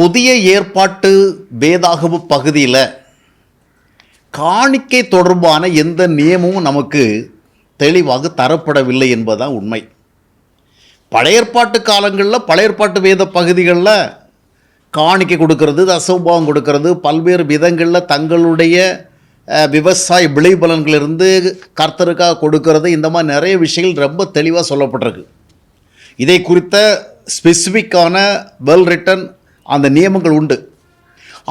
புதிய ஏற்பாட்டு வேதாகவு பகுதியில் காணிக்கை தொடர்பான எந்த நியமமும் நமக்கு தெளிவாக தரப்படவில்லை என்பதுதான் உண்மை. பழைய ஏற்பாட்டு காலங்களில் பழைய ஏற்பாட்டு வேத பகுதிகளில் காணிக்கை கொடுக்கறது தசோபாவம் கொடுக்கறது பல்வேறு விதங்களில் தங்களுடைய விவசாய விளைபலன்களிலிருந்து கர்த்தருக்காக கொடுக்கறது இந்த மாதிரி நிறைய விஷயங்கள் ரொம்ப தெளிவாக சொல்லப்பட்டிருக்கு. இதை குறித்த ஸ்பெசிஃபிக்கான வெல் ரிட்டன் அந்த நியமங்கள் உண்டு.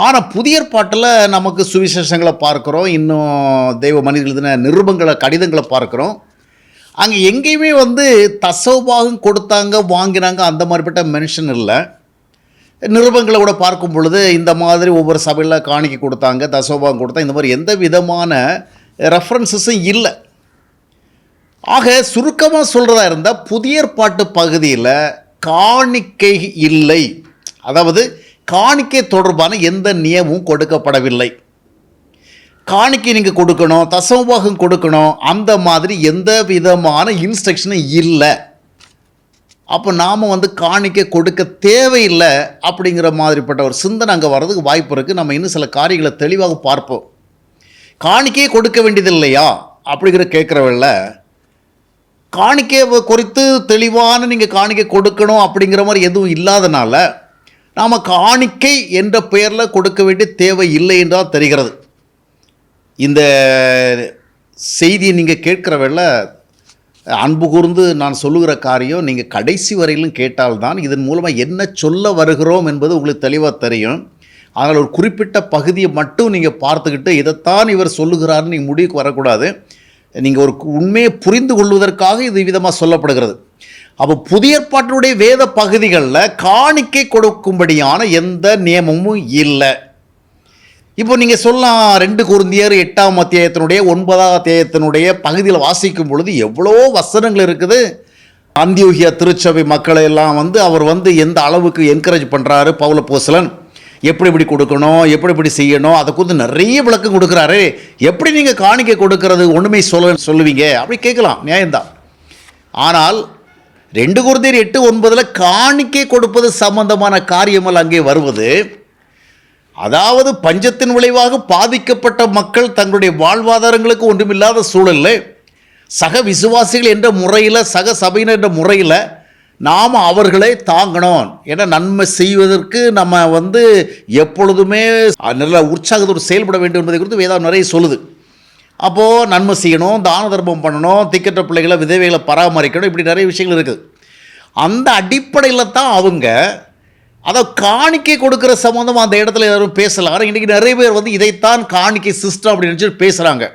ஆனால் புதிய பாட்டில் நமக்கு சுவிசேஷங்களை பார்க்குறோம் இன்னும் தெய்வ மனிதர்கள் எழுதின நிருபங்களை கடிதங்களை பார்க்குறோம். அங்கே எங்கேயுமே வந்து தசோபாகம் கொடுத்தாங்க வாங்கினாங்க அந்த மாதிரிப்பட்ட மென்ஷன் இல்லை. நிருபங்களை கூட பார்க்கும் பொழுது இந்த மாதிரி ஒவ்வொரு சபையில் காணிக்கை கொடுத்தாங்க தசோபாகம் கொடுத்தா இந்த மாதிரி எந்த விதமான ரெஃபரன்சஸும் இல்லை. ஆக சுருக்கமாக சொல்கிறதா இருந்தால் புதிய ஏற்பாட்டு பகுதியில் காணிக்கை இல்லை. அதாவது காணிக்கை தொடர்பான எந்த நியமும் கொடுக்கப்படவில்லை. காணிக்கை நீங்கள் கொடுக்கணும் தசமபாகம் கொடுக்கணும் அந்த மாதிரி எந்த விதமான இன்ஸ்ட்ரக்ஷனும் இல்லை. அப்போ நாம் வந்து காணிக்கை கொடுக்க தேவையில்லை அப்படிங்கிற மாதிரிப்பட்ட ஒரு சிந்தனை அங்கே வர்றதுக்கு வாய்ப்பு இருக்குது நம்ம இன்னும் சில காரியங்களை தெளிவாக பார்ப்போம். காணிக்கையே கொடுக்க வேண்டியது இல்லையா அப்படிங்கிற கேட்குறவங்கள காணிக்கை குறித்து தெளிவான நீங்கள் காணிக்கை கொடுக்கணும் அப்படிங்கிற மாதிரி எதுவும் இல்லாதனால நாம் காணிக்கை என்ற பெயரில் கொடுக்க வேண்டிய தேவை இல்லை என்றால் தெரிகிறது. இந்த செய்தியை நீங்கள் கேட்குறவல்ல அன்பு கூர்ந்து நான் சொல்லுகிற காரியம் நீங்கள் கடைசி வரையிலும் கேட்டால்தான் இதன் மூலமாக என்ன சொல்ல வருகிறோம் என்பது உங்களுக்கு தெளிவாக தெரியும். அதனால் ஒரு குறிப்பிட்ட பகுதியை மட்டும் நீங்கள் பார்த்துக்கிட்டு இதைத்தான் இவர் சொல்லுகிறார்னு நீங்கள் முடிவுக்கு வரக்கூடாது. நீங்கள் ஒரு உண்மையை புரிந்து கொள்வதற்காக இது விதமாக சொல்லப்படுகிறது. அப்போ புதிய ஏற்பாட்டினுடைய வேத பகுதிகளில் காணிக்கை கொடுக்கும்படியான எந்த நியமமும் இல்லை. இப்போ நீங்கள் சொல்லலாம் ரெண்டு குருந்தியர் எட்டாம் அத்தியாயத்தினுடைய ஒன்பதாம் அத்தியாயத்தினுடைய பகுதியில் வாசிக்கும் பொழுது எவ்வளோ வசனங்கள் இருக்குது. அந்தியோகியா திருச்சபை மக்களை எல்லாம் வந்து அவர் வந்து எந்த அளவுக்கு என்கரேஜ் பண்ணுறாரு பவுல போசலன் எப்படி இப்படி கொடுக்கணும் எப்படி இப்படி செய்யணும் அதை குறித்து நிறைய விளக்கம் கொடுக்குறாரு. எப்படி நீங்கள் காணிக்கை கொடுக்கறது ஒன்றுமே சொல்ல சொல்லுவீங்க? அப்படி கேட்கலாம். நியாயம்தான். ஆனால் ரெண்டு குருந்தியர் எட்டு ஒன்பதில் காணிக்கை கொடுப்பது சம்பந்தமான காரியமல் அங்கே வருவது அதாவது பஞ்சத்தின் விளைவாக பாதிக்கப்பட்ட மக்கள் தங்களுடைய வாழ்வாதாரங்களுக்கு ஒன்றுமில்லாத சூழலில் சக விசுவாசிகள் என்ற முறையில் சக சபையினர் என்ற முறையில் நாம் அவர்களை தாங்கணும். ஏன்னா நன்மை செய்வதற்கு நம்ம வந்து எப்பொழுதுமே நல்ல உற்சாகத்தோடு செயல்பட வேண்டும் என்பதை குறித்து வேதம் நிறைய சொல்லுது. அப்போது நன்மை செய்யணும் தான தர்மம் பண்ணணும் திக்கற்ற பிள்ளைகளை விதவைகளை பராமரிக்கணும் இப்படி நிறைய விஷயங்கள் இருக்குது. அந்த அடிப்படையில் தான் அவங்க அதை காணிக்கை கொடுக்குற சம்மந்தமாக அந்த இடத்துல யாரும் பேசலாம். ஆனால் இன்றைக்கி நிறைய பேர் வந்து இதைத்தான் காணிக்கை சிஸ்டம் அப்படின்னு நினச்சி பேசுகிறாங்க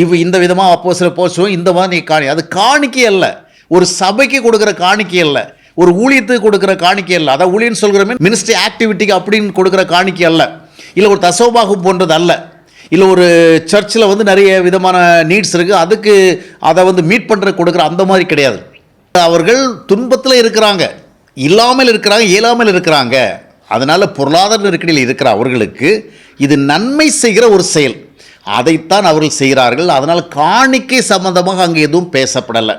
இவ் இந்த விதமாக அப்போ சில போச்சுவோம் இந்த மாதிரி நீ காணி. அது காணிக்கை அல்ல. ஒரு சபைக்கு கொடுக்குற காணிக்கை இல்லை ஒரு ஊழியத்துக்கு கொடுக்குற காணிக்கை அல்ல. அதான் ஊழியன்னு சொல்கிறோமே மினிஸ்ட்ரி ஆக்டிவிட்டிக்கு அப்படின்னு கொடுக்குற காணிக்கை அல்ல. இல்லை ஒரு தசோபாகம் போன்றது அல்ல. இல்லை ஒரு சர்ச்சில் வந்து நிறைய விதமான நீட்ஸ் இருக்குது அதுக்கு அதை வந்து மீட் பண்ணுற கொடுக்குற அந்த மாதிரி கிடையாது. அவர்கள் துன்பத்தில் இருக்கிறாங்க. இல்லாமல் இருக்கிறாங்க இயலாமல் இருக்கிறாங்க. அதனால் பொருளாதார நெருக்கடியில் இருக்கிற அவர்களுக்கு இது நன்மை செய்கிற ஒரு செயல். அதைத்தான் அவர்கள் செய்கிறார்கள். அதனால் காணிக்கை சம்பந்தமாக அங்கே எதுவும் பேசப்படலை.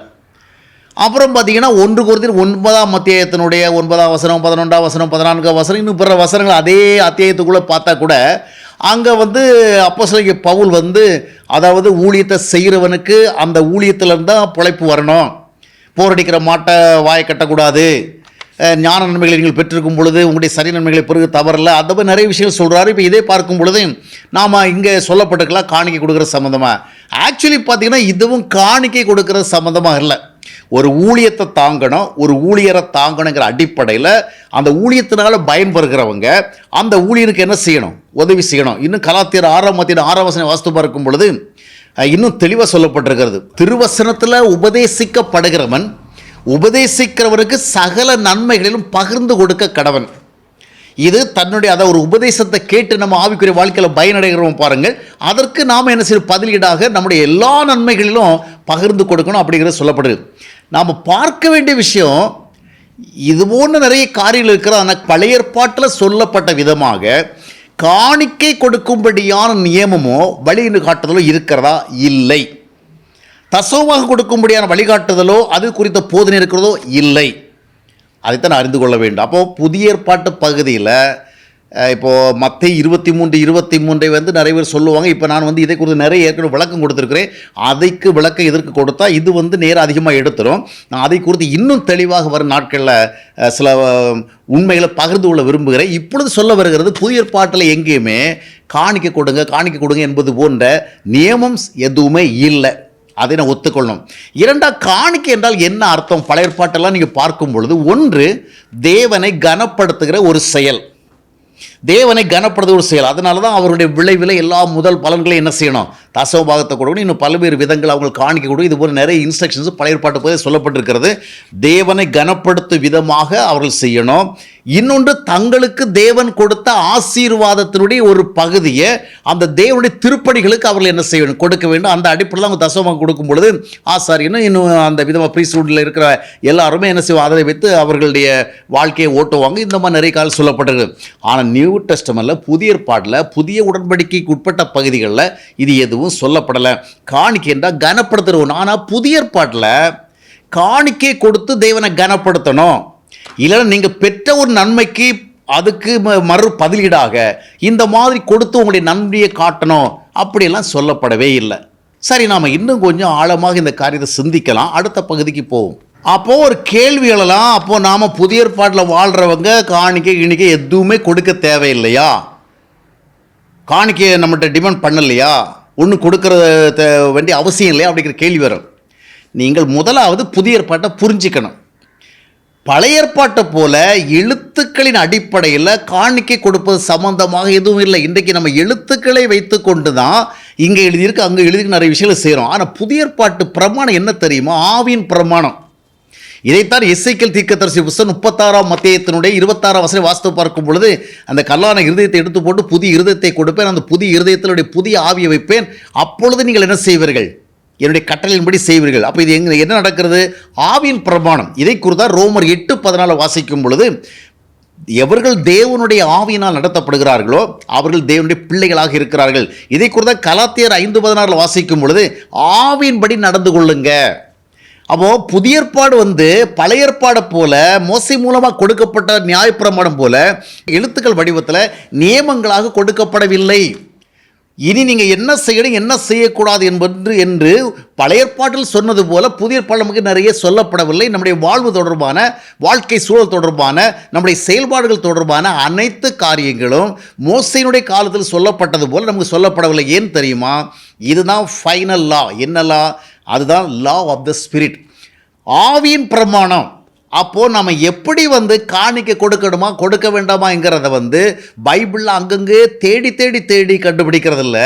அப்புறம் பார்த்தீங்கன்னா ஒன்று குறித்து ஒன்பதாம் அத்தியாயத்தினுடைய ஒன்பதாம் வசனம் பதினொன்றாம் வசனம் பதினான்காம் வசனம் இன்னும் பிற வசனங்கள் அதே அத்தியாயத்துக்குள்ளே பார்த்தா கூட அங்கே வந்து அப்போ பவுல் வந்து அதாவது ஊழியத்தை செய்கிறவனுக்கு அந்த ஊழியத்திலேருந்து தான் பிழைப்பு வரணும். போரடிக்கிற மாட்டை வாயை கட்டக்கூடாது. ஞான நன்மைகளை நீங்கள் பெற்றிருக்கும் பொழுது உங்களுடைய சரி நன்மைகளை பிறகு தவறில்ல. அந்த மாதிரி நிறைய விஷயங்கள் சொல்கிறாரு இப்போ இதே பார்க்கும் பொழுது நாம் இங்கே சொல்லப்பட்டிருக்கலாம் காணிக்கை கொடுக்குற சம்மந்தமாக ஆக்சுவலி பார்த்தீங்கன்னா இதுவும் காணிக்கை கொடுக்குற சம்மந்தமாக இல்லை. ஒரு ஊழியத்தை தாங்கணும் ஒரு ஊழியரை தாங்கணுங்கிற அடிப்படையில் அந்த ஊழியத்தினால பயன்பெறுகிறவங்க அந்த ஊழியருக்கு என்ன செய்யணும்? உதவி செய்யணும். இன்னும் கலாத்தியர் ஆரம்பத்தின் மத்திய வாஸ்து பார்க்கும் பொழுது இன்னும் தெளிவாக சொல்லப்பட்டிருக்கிறது. திருவசனத்தில் உபதேசிக்கப்படுகிறவன் உபதேசிக்கிறவனுக்கு சகல நன்மைகளிலும் பகிர்ந்து கொடுக்க கடவன். இது தன்னுடைய அதை ஒரு உபதேசத்தை கேட்டு நம்ம ஆவிக்குரிய வாழ்க்கையில் பயனடைகிறோம் பாருங்கள். அதற்கு நாம் என்ன செய்யும் பதிலீடாக நம்முடைய எல்லா நன்மைகளிலும் பகிர்ந்து கொடுக்கணும் அப்படிங்கிறது சொல்லப்படுது. நாம் பார்க்க வேண்டிய விஷயம் இது போன்ற நிறைய காரியங்கள் இருக்கிறது. ஆனால் பழைய ஏற்பாட்டில் சொல்லப்பட்ட விதமாக காணிக்கை கொடுக்கும்படியான நியமமோ வழி காட்டுதலோ இருக்கிறதா? இல்லை. தசோவாக கொடுக்கும்படியான வழிகாட்டுதலோ அது குறித்த போதனை இருக்கிறதோ? இல்லை. அதைத்தான் அறிந்து கொள்ள வேண்டும். அப்போது புதிய ஏற்பாட்டு பகுதியில் இப்போது மற்ற இருபத்தி மூன்று இருபத்தி மூன்றை வந்து நிறைய பேர் சொல்லுவாங்க. இப்போ நான் வந்து இதை குறித்து நிறைய ஏற்கனவே விளக்கம் கொடுத்துருக்கிறேன். அதைக்கு விளக்கம் எதற்கு கொடுத்தா இது வந்து நேரம் அதிகமாக எடுத்துரும். நான் அதை குறித்து இன்னும் தெளிவாக வரும் நாட்களில் சில உண்மைகளை பகிர்ந்து கொள்ள விரும்புகிறேன். இப்பொழுது சொல்ல வருகிறது புதிய பாட்டில் எங்கேயுமே காணிக்க கொடுங்க காணிக்க கொடுங்க என்பது போன்ற நியமம் எதுவுமே இல்லை. அதை நான் ஒத்துக்கொள்ளணும் இரண்டா காணிக்கை என்றால் என்ன அர்த்தம்? பழைய பாட்டெல்லாம் நீங்கள் பார்க்கும் பொழுது ஒன்று தேவனை கனப்படுத்துகிற ஒரு செயல். தேவனை கனப்படுத்த ஒரு செயல். அதனால தான் அவருடைய விளைவில் எல்லா முதல் பலன்களையும் என்ன செய்யணும்? தசவபாகத்தை கொடுக்கணும். இன்னும் பல்வேறு விதங்கள் அவங்க காணிக்க கொடுக்கும் இது போல நிறைய இன்ஸ்ட்ரக்ஷன்ஸ் பழைய பாட்டு போதே சொல்லப்பட்டிருக்கிறது. தேவனை கனப்படுத்தும் விதமாக அவர்கள் செய்யணும். இன்னொன்று தங்களுக்கு தேவன் கொடுத்த ஆசீர்வாதத்தினுடைய ஒரு பகுதியை அந்த தேவனுடைய திருப்பணிகளுக்கு அவர்கள் என்ன செய்யணும்? கொடுக்க வேண்டும். அந்த அடிப்படையில் அவங்க தசவமாக கொடுக்கும் பொழுது ஆசாரியனும் இன்னும் அந்த விதமாக ப்ரீஸ்வுட்டில் இருக்கிற எல்லாருமே என்ன செய்வாங்க? அதை வைத்து அவர்களுடைய வாழ்க்கையை ஓட்டுவாங்க. இந்த மாதிரி நிறைய காலம் சொல்லப்பட்டிருக்கு ஆனால் நியூ டெஸ்டமெண்ட்டில் புதிய ஏற்பாட்டில் புதிய உடன்படிக்கைக்கு உட்பட்ட பகுதிகளில் இது எதுவும் சொல்லப்படலை. காணிக்கை என்றால் ஆனால் புதிய ஏற்பாட்டில் காணிக்கை கொடுத்து தேவனை கனப்படுத்தணும். இல்லைன்னா நீங்கள் பெற்ற ஒரு நன்மைக்கு அதுக்கு ம- மறு பதிலீடாக இந்த மாதிரி கொடுத்து உங்களுடைய நன்மையை காட்டணும். அப்படியெல்லாம் சொல்லப்படவே இல்லை. சரி நாம் இன்னும் கொஞ்சம் ஆழமாக இந்த காரியத்தை சிந்திக்கலாம். அடுத்த பகுதிக்கு போவோம். அப்போது ஒரு கேள்வி எழலாம் அப்போது நாம் புதிய ஏற்பாட்டில் வாழ்கிறவங்க காணிக்கை கிணிக்கை எதுவுமே கொடுக்க தேவையில்லையா? காணிக்கையை நம்மகிட்ட டிமாண்ட் பண்ணலையா? ஒன்றும் கொடுக்குற வேண்டிய அவசியம் இல்லையா? அப்படிங்கிற கேள்வி வரும். நீங்கள் முதலாவது புதிய ஏற்பாட்டை புரிஞ்சுக்கணும். பழைய ஏற்பாட்டை போல எழுத்துக்களின் அடிப்படையில் காணிக்கை கொடுப்பது சம்பந்தமாக எதுவும் இல்லை. இன்றைக்கு நம்ம எழுத்துக்களை வைத்து கொண்டு தான் இங்கே எழுதியிருக்கு அங்கே எழுதியிருக்கு நிறைய விஷயங்களை செய்கிறோம் ஆனால் புதிய ஏற்பாட்டு பிரமாணம் என்ன தெரியுமா? ஆவியின் பிரமாணம். இதைத்தான் இசைக்கல் தீர்க்கதரிசி புஸ்தகம் முப்பத்தாறாம் மத்தியத்தினுடைய இருபத்தாறாம் வசனம் வாஸ்து பார்க்கும் பொழுது அந்த கல்லான இருதயத்தை எடுத்து போட்டு புதிய இருதயத்தை கொடுப்பேன் அந்த புதிய இருதயத்தினுடைய புதிய ஆவியை வைப்பேன். அப்பொழுது நீங்கள் என்ன செய்வீர்கள்? என்னுடைய கட்டளையின்படி செய்வீர்கள். அப்போ இது எங்க என்ன நடக்கிறது? ஆவியின் பிரமாணம். இதை குறித்தா ரோமர் எட்டு பதினாலு வாசிக்கும் பொழுது எவர்கள் தேவனுடைய ஆவியினால் நடத்தப்படுகிறார்களோ அவர்கள் தேவனுடைய பிள்ளைகளாக இருக்கிறார்கள். இதை குறித்த கலாத்தியர் ஐந்து பதினாறில் வாசிக்கும் பொழுது ஆவியின்படி நடந்து கொள்ளுங்க. அப்போது புதிய ஏற்பாடு வந்து பழைய ஏற்பாடை போல மோசை மூலமாக கொடுக்கப்பட்ட நியாயப்பிரமாணம் போல எழுத்துக்கள் வடிவத்தில் நியமங்களாக கொடுக்கப்படவில்லை. இனி நீங்கள் என்ன செய்யணும் என்ன செய்யக்கூடாது என்பது என்று பழைய ஏற்பாட்டில் சொன்னது போல புதிய ஏற்பாடு நமக்கு நிறைய சொல்லப்படவில்லை. நம்முடைய வாழ்வு தொடர்பான வாழ்க்கை சூழல் தொடர்பான நம்முடைய செயல்பாடுகள் தொடர்பான அனைத்து காரியங்களும் மோசையினுடைய காலத்தில் சொல்லப்பட்டது போல நமக்கு சொல்லப்படவில்லை. ஏன் தெரியுமா? இதுதான் ஃபைனல் லா என்ன லா அதுதான் லா ஆஃப் த ஸ்பிரிட் ஆவியின் பிரமாணம். அப்போது நம்ம எப்படி வந்து காணிக்க கொடுக்கணுமா கொடுக்க வேண்டாமாங்கிறத வந்து பைபிளில் அங்கங்கே தேடி தேடி தேடி கண்டுபிடிக்கிறதில்ல.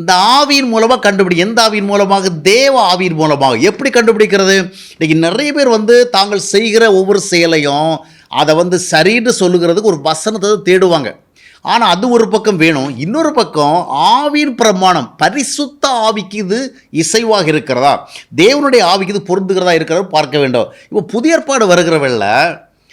இந்த ஆவியின் மூலமாக கண்டுபிடி எந்த ஆவியின் மூலமாக? தேவ ஆவியின் மூலமாக. எப்படி கண்டுபிடிக்கிறது? இன்றைக்கி நிறைய பேர் வந்து தாங்கள் செய்கிற ஒவ்வொரு செயலையும் அதை வந்து சரின்னு சொல்லுகிறதுக்கு ஒரு வசனத்தை தேடுவாங்க. ஆனால் அது ஒரு பக்கம் வேணும் இன்னொரு பக்கம் ஆவின் பிரமாணம் பரிசுத்த ஆவிக்கு இது இசைவாக இருக்கிறதா? தேவனுடைய ஆவிக்கு இது பொருந்துகிறதா இருக்கிறத பார்க்க வேண்டும். இப்போ புதிய ஏற்பாடு வருகிறவல்ல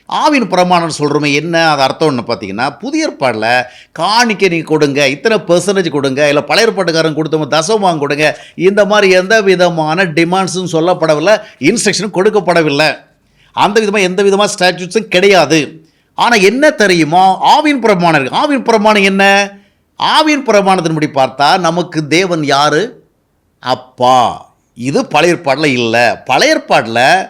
ஆவின் பிரமாணம் சொல்கிறோமே என்ன அது அர்த்தம் பார்த்தீங்கன்னா புதிய ஏற்பாடில் காணிக்கை நீங்கள் கொடுங்க இத்தனை பெர்சன்டேஜ் கொடுங்க இல்லை பழைய ஏற்பாட்டுக்காரன் கொடுத்தவங்க தசமாங்க கொடுங்க இந்த மாதிரி எந்த விதமான டிமாண்ட்ஸும் சொல்லப்படவில்லை இன்ஸ்ட்ரக்ஷனும் கொடுக்கப்படவில்லை. அந்த விதமாக எந்த விதமான ஸ்டாட்யூட்ஸும் கிடையாது. ஆனால் என்ன தெரியுமா? ஆவின் பிரமாணம் இருக்குது ஆவின் பிரமாணம் என்ன? ஆவின் பிரமாணத்தின்படி பார்த்தா நமக்கு தேவன் யார்? அப்பா. இது பழைய இல்லை. பழையற்பாடில்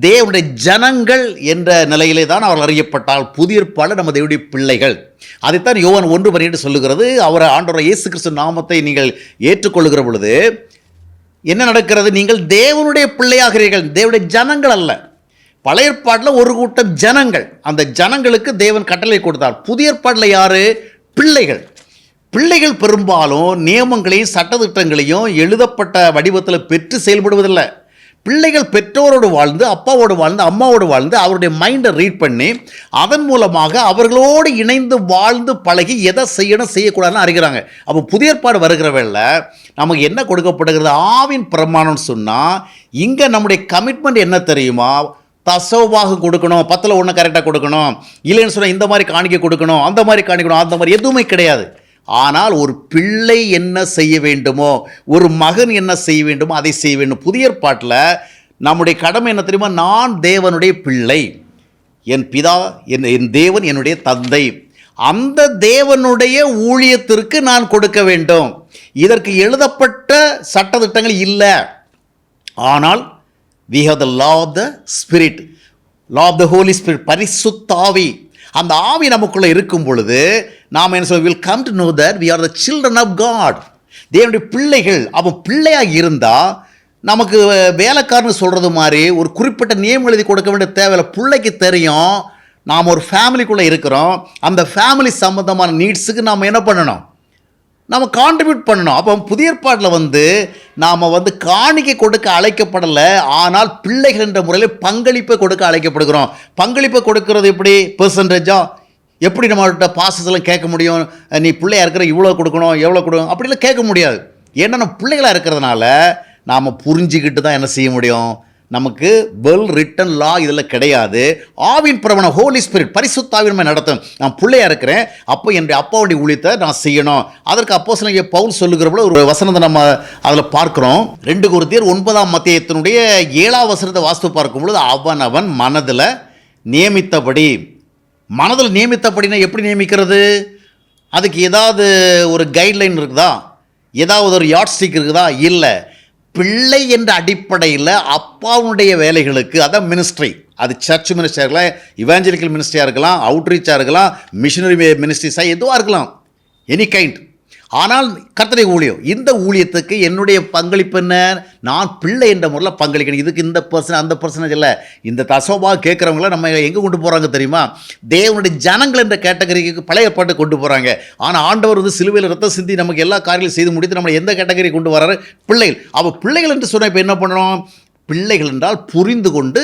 தேவனுடைய ஜனங்கள் என்ற நிலையிலே தான் அவர் அறியப்பட்டால் புதியற்பாடு நம்ம தேவனுடைய பிள்ளைகள். அதைத்தான் யோவன் ஒன்று பண்ணிட்டு சொல்லுகிறது. அவரை ஆண்டவர் இயேசு கிறிஸ்து நாமத்தை நீங்கள் ஏற்றுக்கொள்ளுகிற பொழுது என்ன நடக்கிறது? நீங்கள் தேவனுடைய பிள்ளையாகிறீர்கள். தேவனுடைய ஜனங்கள் அல்ல. பழைய ஏற்பாட்டில் ஒரு கூட்டம் ஜனங்கள். அந்த ஜனங்களுக்கு தேவன் கட்டளை கொடுத்தார். புதிய ஏற்பாட்டில் யார்? பிள்ளைகள். பிள்ளைகள் பெரும்பாலும் நியமங்களையும் சட்டத்திட்டங்களையும் எழுதப்பட்ட வடிவத்தில் பெற்று செயல்படுவதில்லை. பிள்ளைகள் பெற்றோரோடு வாழ்ந்து அப்பாவோடு வாழ்ந்து அம்மாவோடு வாழ்ந்து அவருடைய மைண்டை ரீட் பண்ணி அதன் மூலமாக அவர்களோடு இணைந்து வாழ்ந்து பழகி எதை செய்யணும் செய்யக்கூடாதுன்னு அறிகிறாங்க. அப்போ புதிய ஏற்பாடு வருகிற வேலை நமக்கு என்ன கொடுக்கப்படுகிறது? ஆவின் பிரமாணம்னு சொன்னால் இங்கே நம்முடைய கமிட்மெண்ட் என்ன தெரியுமா? தசோபாக கொடுக்கணும் பத்தில் ஒன்று கரெக்டாக கொடுக்கணும். இல்லைன்னு சொன்னால் இந்த மாதிரி காணிக்க கொடுக்கணும் அந்த மாதிரி காணிக்கணும் அந்த மாதிரி எதுவுமே கிடையாது. ஆனால் ஒரு பிள்ளை என்ன செய்ய வேண்டுமோ ஒரு மகன் என்ன செய்ய வேண்டுமோ அதை செய்ய வேண்டும். புதிய ஏற்பாட்டில் நம்முடைய கடமை என்ன தெரியுமா? நான் தேவனுடைய பிள்ளை என் பிதா என் என் தேவன் என்னுடைய தந்தை. அந்த தேவனுடைய ஊழியத்திற்கு நான் கொடுக்க வேண்டும். இதற்கு எழுதப்பட்ட சட்டத்திட்டங்கள் இல்லை. ஆனால் we have the law of the spirit law of the holy spirit பரிசுத்தாவி. அந்த ஆவி நமக்குள்ளே இருக்கும் பொழுது நாம் என்ன சொல்ல will come to know that we are the children of God தேவனுடைய பிள்ளைகள் அவன் பிள்ளையாக இருந்தால் நமக்கு வேலைக்காரன்னு சொல்கிறது மாதிரி ஒரு குறிப்பிட்ட நியமம் எழுதி கொடுக்க வேண்டிய தேவையில்லை பிள்ளைக்கு தெரியும். நாம் ஒரு ஃபேமிலிக்குள்ளே இருக்கிறோம். அந்த ஃபேமிலி சம்மந்தமான நீட்ஸுக்கு நாம் என்ன பண்ணணும்? நம்ம கான்ட்ரிபியூட் பண்ணணும். அப்போ புதிய ஏற்பாட்டில் வந்து நாம் வந்து காணிக்கை கொடுக்க அழைக்கப்படலை. ஆனால் பிள்ளைகள் என்ற முறையில் பங்களிப்பை கொடுக்க அழைக்கப்படுகிறோம். பங்களிப்பை கொடுக்கறது எப்படி? பெர்சன்டேஜா எப்படி நம்மகிட்ட பாசஸ்லாம் கேட்க முடியும்? நீ பிள்ளையா இருக்கிற இவ்வளோ கொடுக்கணும் எவ்வளோ கொடுக்கணும்? அப்படிலாம் கேட்க முடியாது. ஏன்னா நம்ம பிள்ளைகளாக இருக்கிறதுனால நாம் புரிஞ்சுக்கிட்டு தான் என்ன செய்ய முடியும்? நமக்கு வெல் ரிட்டன் லா இதில் கிடையாது. ஆவின் பிரபணம் ஹோலி ஸ்பிரிட் பரிசுத்தாவின்மை நடத்தும். நான் பிள்ளையாக இருக்கிறேன். அப்போ என்னுடைய அப்பாவுடைய ஊழியத்தை நான் செய்யணும். அதற்கு அப்போ சில பவுல் சொல்லுகிறப்பல ஒரு வசனத்தை நம்ம அதில் பார்க்குறோம். ரெண்டு குருத்தியர் ஒன்பதாம் மத்தியத்தினுடைய ஏழாம் வசனத்தை வாஸ்து பார்க்கும் பொழுது அவன் அவன் மனதில் நியமித்தபடி. மனதில் நியமித்தபடினா எப்படி நியமிக்கிறது? அதுக்கு ஏதாவது ஒரு கைட்லைன் இருக்குதா? ஏதாவது ஒரு யாட் ஸ்டிக் இருக்குதா? இல்லை. பிள்ளை என்ற அடிப்படையில் அப்பாவுடைய வேலைகளுக்கு அதான் மினிஸ்ட்ரி அது சர்ச் மினிஸ்டர் இருக்கலாம் இவாஞ்சலிக்கல் மினிஸ்ட்ரியாக இருக்கலாம் அவுட்ரீச்சாக இருக்கலாம் மிஷினரி மினிஸ்ட்ரிஸாக எதுவாக இருக்கலாம் எனி கைண்ட் ஆனால் கர்த்தரை ஊழியம் இந்த ஊழியத்துக்கு என்னுடைய பங்களிப்பு என்ன? நான் பிள்ளை என்ற முறையில் பங்களிக்கணும். இதுக்கு இந்த பர்சன் அந்த பர்சனேஜ் இல்லை. இந்த தசோபா கேட்குறவங்கள நம்ம எங்கே கொண்டு போகிறாங்க தெரியுமா? தேவனுடைய ஜனங்கள் என்ற கேட்டகரிக்கு பழைய பாட்டு கொண்டு போகிறாங்க ஆனால் ஆண்டவர் வந்து சிலுவையில் ரத்த சிந்தி நமக்கு எல்லா காரியங்களும் செய்து முடித்து நம்மளை எந்த கேட்டகரி கொண்டு வராரு? பிள்ளைகள். அப்போ பிள்ளைகள் என்று சொன்னால் இப்போ என்ன பண்ணணும் பிள்ளைகள் என்றால் புரிந்து கொண்டு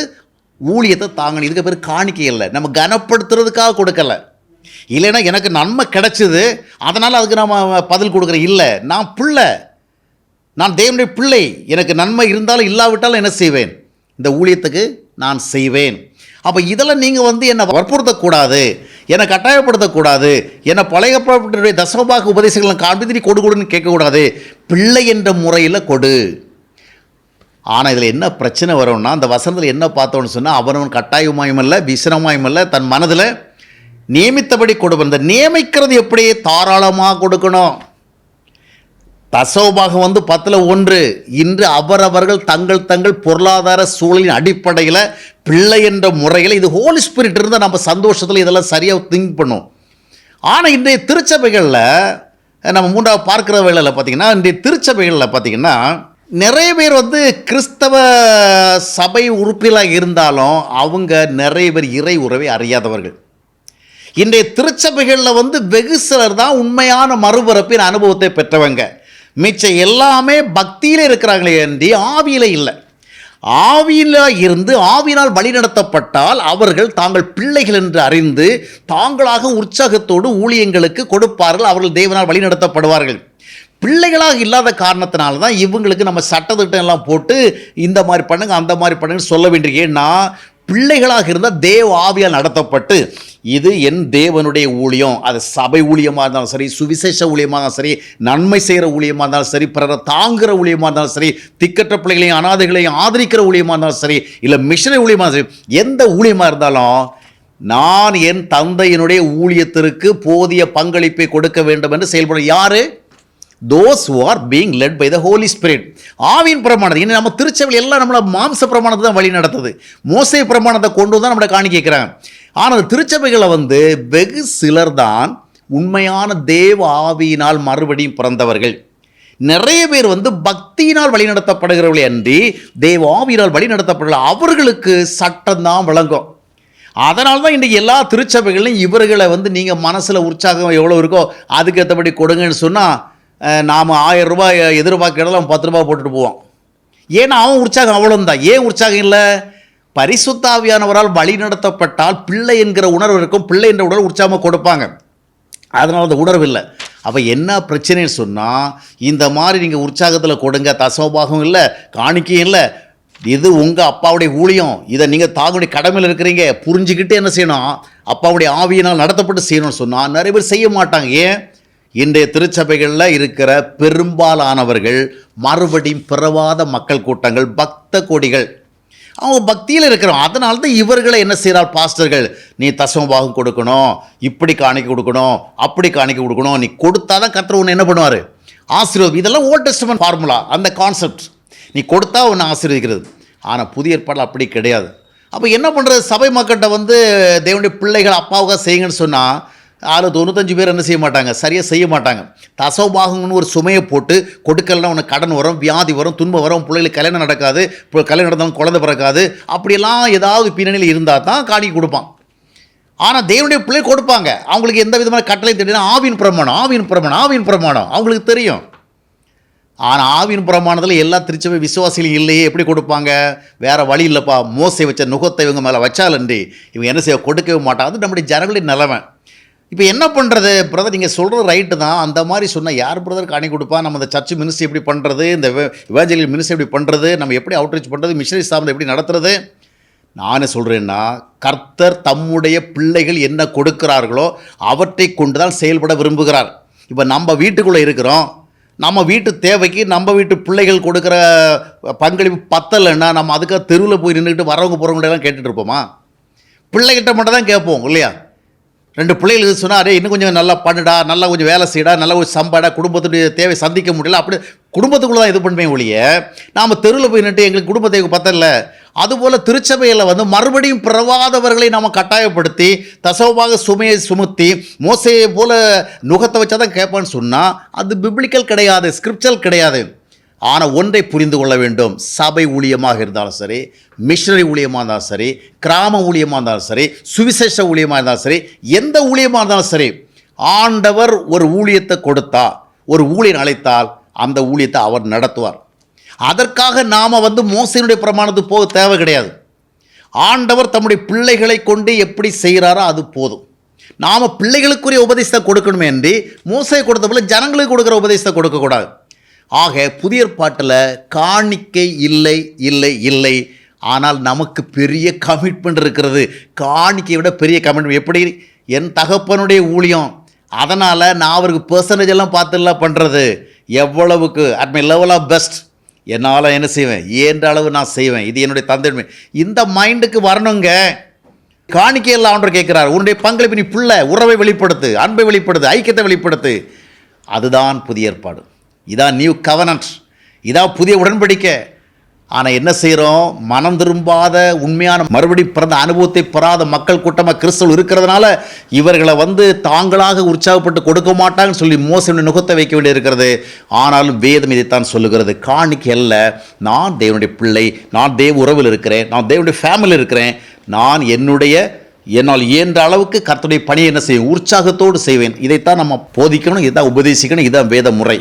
ஊழியத்தை தாங்கணும். இதுக்கு பேர் காணிக்கை இல்லை நம்ம கனப்படுத்துறதுக்காக கொடுக்கல. இல்லைன்னா எனக்கு நன்மை கிடைச்சிது அதனால் அதுக்கு நாம் பதில் கொடுக்குறேன் இல்லை. நான் பிள்ளை. நான் தேவனுடைய பிள்ளை. எனக்கு நன்மை இருந்தாலும் இல்லாவிட்டாலும் என்ன செய்வேன்? இந்த ஊழியத்துக்கு நான் செய்வேன். அப்போ இதெல்லாம் நீங்கள் வந்து என்னை வற்புறுத்தக்கூடாது. என்னை கட்டாயப்படுத்தக்கூடாது. என்னை பழைய தசமபாக உபதேசங்களை காண்பித்து நீ கொடு கொடுன்னு கேட்கக்கூடாது. பிள்ளை என்ற முறையில் கொடு. ஆனால் இதில் என்ன பிரச்சனை வரும்னா அந்த வசனத்தில் என்ன பார்த்தோன்னு சொன்னால் அவனவன் கட்டாயமாயும் இல்லை விசனமாயும் இல்லை தன் மனதில் நியமித்தபடி கொடுப்பேன் இந்த நியமிக்கிறது எப்படி தாராளமாக கொடுக்கணும். தசோபாகம் வந்து பத்தில் ஒன்று. இன்று அவரவர்கள் தங்கள் தங்கள் பொருளாதார சூழலின் அடிப்படையில் பிள்ளை என்ற முறையில் இது ஹோலி ஸ்பிரிட் இருந்தால் நம்ம சந்தோஷத்தில் இதெல்லாம் சரியாக திங்க் பண்ணும் ஆனால் இன்றைய திருச்சபைகளில் நம்ம மூன்றாவது பார்க்குற வேளையில் பார்த்திங்கன்னா இன்றைய திருச்சபைகளில் பார்த்திங்கன்னா நிறைய பேர் வந்து கிறிஸ்தவ சபை உறுப்பினராக இருந்தாலும் அவங்க நிறைய பேர் இறை உறவை அறியாதவர்கள். இன்றைய திருச்சபைகளில் வந்து வெகு சிலர் தான் உண்மையான மறுபிறப்பின் அனுபவத்தை பெற்றவங்க. மிச்சம் எல்லாமே பக்தியில் இருக்கிறாங்களே அன்றி ஆவியில் இல்லை. ஆவியில் இருந்து ஆவினால் வழிநடத்தப்பட்டால் அவர்கள் தாங்கள் பிள்ளைகள் என்று அறிந்து தாங்களாக உற்சாகத்தோடு ஊழியங்களுக்கு கொடுப்பார்கள் அவர்கள் தேவனால் வழிநடத்தப்படுவார்கள் பிள்ளைகளாக இல்லாத காரணத்தினால தான் இவங்களுக்கு நம்ம சட்டத்திட்டம் எல்லாம் போட்டு இந்த மாதிரி பண்ணுங்க அந்த மாதிரி பண்ணுங்கன்னு சொல்ல வேண்டிய ஏன்னா பிள்ளைகளாக இருந்தால் தேவ ஆவியால் நடத்தப்பட்டு இது என் தேவனுடைய ஊழியம். அது சபை ஊழியமாக இருந்தாலும் சரி சுவிசேஷ ஊழியமாக இருந்தாலும் சரி நன்மை செய்கிற ஊழியமாக இருந்தாலும் சரி பிறரை தாங்குகிற ஊழியமாக இருந்தாலும் சரி திக்கற்ற பிள்ளைகளையும் அனாதைகளையும் ஆதரிக்கிற ஊழியமாக இருந்தாலும் சரி இல்லை மிஷினரி ஊழியமாக சரி எந்த ஊழியமாக இருந்தாலும் நான் என் தந்தையினுடைய ஊழியத்திற்கு போதிய பங்களிப்பை கொடுக்க வேண்டும் என்று செயல்படும் யாரு? Those who are being led by the holy spirit Aavin பிரமாணத்தை இன்னும் நம்ம திருச்சபையில் எல்லாம் நம்மளை மாம்ச பிரமாணத்தை தான் வழி நடத்துது. மோசை பிரமாணத்தை கொண்டு தான் நம்மளை காணி கேட்குறாங்க ஆனால் திருச்சபைகளை வந்து வெகு சிலர் தான் உண்மையான தேவ ஆவியினால் மறுபடியும் பிறந்தவர்கள். நிறைய பேர் வந்து பக்தியினால் வழிநடத்தப்படுகிறவர்களே அன்றி தேவ ஆவியினால் வழிநடத்தப்படல அவர்களுக்கு சட்டம் தான் விளங்கும். அதனால தான் இன்றைக்கி எல்லா திருச்சபைகளையும் இவர்களை வந்து நீங்கள் மனசில் உற்சாகம் எவ்வளோ இருக்கோ அதுக்கேற்றபடி கொடுங்கன்னு சொன்னால் நாம் ஆயிரம் ரூபாய் எதிர்பார்க்கிறதுல அவன் பத்து ரூபாய் போட்டுட்டு போவான் ஏன்னா அவன் உற்சாகம் அவ்வளோந்தான் ஏன் உற்சாகம் இல்லை? பரிசுத்தாவியானவரால் வழி நடத்தப்பட்டால் பிள்ளை என்கிற உணர்வு இருக்கும். பிள்ளை என்ற உணர்வு உற்சாகமாக கொடுப்பாங்க. அதனால் அந்த உணர்வு இல்லை. அப்போ என்ன பிரச்சனைன்னு சொன்னால் இந்த மாதிரி நீங்கள் உற்சாகத்தில் கொடுங்க. தசவபாகம் இல்லை காணிக்கையும் இல்லை. இது உங்கள் அப்பாவுடைய ஊழியம். இதை நீங்கள் தாங்களுடைய கடமையில் இருக்கிறீங்க. புரிஞ்சுக்கிட்டு என்ன செய்யணும்? அப்பாவுடைய ஆவியினால் நடத்தப்பட்டு செய்யணும்னு சொன்னால் நிறைய பேர் செய்ய மாட்டாங்க. ஏன்? இன்றைய திருச்சபைகளில் இருக்கிற பெரும்பாலானவர்கள் மறுபடியும் பிறவாத மக்கள் கூட்டங்கள் பக்த கொடிகள். அவங்க பக்தியில் இருக்கிறோம். அதனால தான் இவர்களை என்ன செய்கிறார் பாஸ்டர்கள்? நீ தசமபாகம் கொடுக்கணும் இப்படி காணிக்க கொடுக்கணும் அப்படி காணிக்க கொடுக்கணும். நீ கொடுத்தா தான் கர்த்தர் ஒன்று என்ன பண்ணுவார்? ஆசீர்வாதம் இதெல்லாம் ஓல்ட் டெஸ்டமெண்ட் ஃபார்முலா அந்த கான்செப்ட் நீ கொடுத்தா ஒன்று ஆசீர்வதிக்கிறது. ஆனால் புதிய ஏற்பாடு அப்படி கிடையாது. அப்போ என்ன பண்ணுறது சபை மக்கள்கிட்ட வந்து தேவனுடைய பிள்ளைகள் அப்பாவுக்காக செய்யுங்கன்னு சொன்னால் ஆளு தொண்ணூத்தஞ்சு பேர் என்ன செய்ய மாட்டாங்க? சரியாக செய்ய மாட்டாங்க. தசோபாகம்னு ஒரு சுமையை போட்டு கொடுக்கலன்னா உனக்கு கடன் வரும் வியாதி வரும் துன்பம் வரும் பிள்ளைகளுக்கு கல்யாணம் நடக்காது இப்போ கல்யாணம் நடந்தவங்க குழந்தை பிறக்காது அப்படியெல்லாம் ஏதாவது பின்னணியில் இருந்தால் தான் காணி கொடுப்பான். ஆனால் தேவனுடைய பிள்ளை கொடுப்பாங்க. அவங்களுக்கு எந்த விதமான கட்டளை தெரியும் ஆவின் பிரமாணம் ஆவின் பிரமாணம் ஆவின் பிரமாணம். அவங்களுக்கு தெரியும். ஆனால் ஆவின் பிரமாணத்தில் எல்லா திருச்சபை விசுவாசிகளும் இல்லையே எப்படி கொடுப்பாங்க? வேறு வழி இல்லைப்பா. மோசை வச்ச நுகத்தை இவங்க மேலே வச்சாலன்றி இவங்க என்ன செய்ய கொடுக்கவே மாட்டாங்க அது நம்முடைய ஜனங்களின் நிலவன் இப்போ என்ன பண்ணுறது பிரதர் நீங்கள் சொல்கிறது ரைட்டு தான். அந்த மாதிரி சொன்னால் யார் பிரதர் காணி கொடுப்பா? நம்ம இந்த சர்ச் மினிஸ்ட்ரி எப்படி பண்ணுறது இந்த இவாஞ்சலி மினிஸ்ட்ரி எப்படி பண்ணுறது நம்ம எப்படி அவுட்ரீச் பண்ணுறது மிஷனரி ஸ்தாபனம் எப்படி நடத்துறது? நான் சொல்கிறேன்னா கர்த்தர் தம்முடைய பிள்ளைகள் என்ன கொடுக்கிறார்களோ அவற்றை கொண்டு தான் செயல்பட விரும்புகிறார். இப்போ நம்ம வீட்டுக்குள்ளே இருக்கிறோம். நம்ம வீட்டு தேவைக்கு நம்ம வீட்டு பிள்ளைகள் கொடுக்குற பங்களிப்பு பத்தலைன்னா நம்ம அதுக்காக தெருவில் போய் நின்றுக்கிட்டு வரவங்க போகிறவங்களெல்லாம் எல்லாம் கேட்டுட்டு இருப்போமா? பிள்ளைகிட்ட மட்டும் தான் கேட்போம் இல்லையா? ரெண்டு பிள்ளைகள் இது இன்னும் கொஞ்சம் நல்லா பண்ணுடா நல்லா கொஞ்சம் வேலை செய்யடா நல்லா கொஞ்சம் சம்பாடா குடும்பத்துடைய தேவை சந்திக்க முடியல. அப்படி குடும்பத்துக்குள்ள தான் இது பண்ணுவேன் ஒழிய நாம் தெருவில் போய் நின்று எங்களுக்கு குடும்பத்தை பத்தல. அதுபோல் திருச்சபையில் வந்து மறுபடியும் பிறவாதவர்களை நாம் கட்டாயப்படுத்தி தசவமாக சுமையை சுமத்தி மோசையை போல் நுகத்தை வச்சா தான் கேட்பான்னு சொன்னால் அது பிப்ளிக்கல் கிடையாது ஸ்கிரிப்சல் கிடையாது. ஆனால் ஒன்றை புரிந்து கொள்ள வேண்டும். சபை ஊழியமாக இருந்தாலும் சரி மிஷினரி ஊழியமாக இருந்தாலும் சரி கிராம ஊழியமாக இருந்தாலும் சரி சுவிசேஷ ஊழியமாக இருந்தாலும் சரி எந்த ஊழியமாக இருந்தாலும் சரி ஆண்டவர் ஒரு ஊழியத்தை கொடுத்தா ஒரு ஊழியன் அழைத்தால் அந்த ஊழியத்தை அவர் நடத்துவார். அதற்காக நாம் வந்து மோசையினுடைய பிரமாணத்துக்கு போக தேவை கிடையாது. ஆண்டவர் தம்முடைய பிள்ளைகளை கொண்டு எப்படி செய்கிறாரோ அது போதும். நாம் பிள்ளைகளுக்குரிய உபதேசத்தை கொடுக்கணுமே என்று மோசை கொடுத்த போல ஜனங்களுக்கு கொடுக்குற உபதேசத்தை கொடுக்கக்கூடாது. ஆக புதிய ஏற்பாட்டில் காணிக்கை இல்லை இல்லை இல்லை. ஆனால் நமக்கு பெரிய கமிட்மெண்ட் இருக்கிறது. காணிக்கையை விட பெரிய கமிட்மெண்ட் எப்படி? என் தகப்பனுடைய ஊழியம். அதனால் நான் அவருக்கு பர்சன்டேஜ் எல்லாம் பார்த்துலாம் பண்ணுறது எவ்வளவுக்கு? At my level of best என்னால் என்ன செய்வேன்? ஏன்ற அளவு நான் செய்வேன். இது என்னுடைய தந்தை இந்த மைண்டுக்கு வரணுங்க. காணிக்கையில் ஆண்டவர் கேட்குறார். உன்னுடைய பங்களிப்பு நீ பிள்ளை உறவை வெளிப்படுத்து அன்பை வெளிப்படுத்து ஐக்கியத்தை வெளிப்படுத்து. அதுதான் புதிய ஏற்பாடு. இதான் நியூ கவனன்ட் இதான் புதிய உடன்படிக்கை. ஆனால் என்ன செய்கிறோம் மனம் திரும்பாத உண்மையான மறுபடி பிறந்த அனுபவத்தை பெறாத மக்கள் கூட்டமாக கிறிஸ்தவ இருக்கிறதுனால இவர்களை வந்து தாங்களாக உற்சாகப்பட்டு கொடுக்க மாட்டாங்கன்னு சொல்லி மோசனுடைய நுகத்தை வைக்க வேண்டியிருக்கிறது. ஆனாலும் வேதம் இதைத்தான் சொல்லுகிறது. காணிக்கு அல்ல நான் தேவனுடைய பிள்ளை நான் தேவ உறவில் இருக்கிறேன் நான் தேவனுடைய ஃபேமிலி இருக்கிறேன் நான் என்னுடைய என்னால் இயன்ற அளவுக்கு கர்த்தனுடைய பணியை என்ன செய்வேன்? உற்சாகத்தோடு செய்வேன். இதைத்தான் நம்ம போதிக்கணும் இதான் உபதேசிக்கணும் இதான் வேத முறை